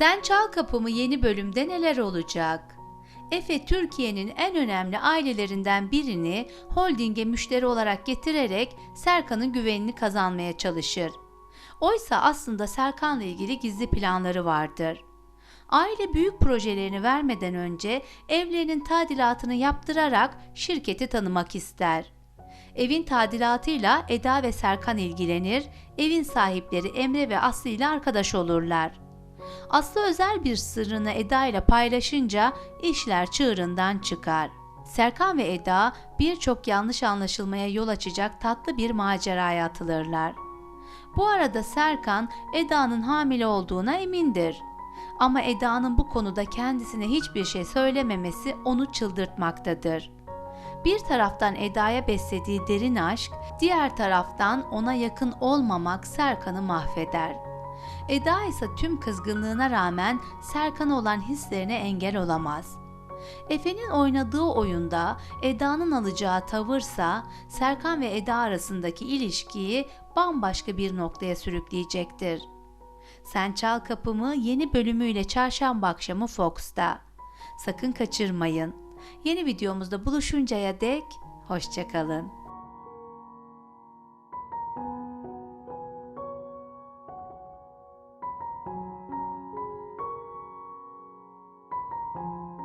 Sen Çal Kapımı yeni bölümde neler olacak? Efe Türkiye'nin en önemli ailelerinden birini holdinge müşteri olarak getirerek Serkan'ın güvenini kazanmaya çalışır. Oysa aslında Serkan'la ilgili gizli planları vardır. Aile büyük projelerini vermeden önce evlerinin tadilatını yaptırarak şirketi tanımak ister. Evin tadilatıyla Eda ve Serkan ilgilenir, evin sahipleri Emre ve Aslı ile arkadaş olurlar. Aslı özel bir sırrını Eda ile paylaşınca işler çığırından çıkar. Serkan ve Eda birçok yanlış anlaşılmaya yol açacak tatlı bir maceraya atılırlar. Bu arada Serkan Eda'nın hamile olduğuna emindir. Ama Eda'nın bu konuda kendisine hiçbir şey söylememesi onu çıldırtmaktadır. Bir taraftan Eda'ya beslediği derin aşk, diğer taraftan ona yakın olmamak Serkan'ı mahveder. Eda ise tüm kızgınlığına rağmen Serkan'a olan hislerine engel olamaz. Efe'nin oynadığı oyunda Eda'nın alacağı tavırsa Serkan ve Eda arasındaki ilişkiyi bambaşka bir noktaya sürükleyecektir. Sen Çal Kapımı yeni bölümüyle çarşamba akşamı Fox'ta. Sakın kaçırmayın. Yeni videomuzda buluşuncaya dek hoşçakalın. you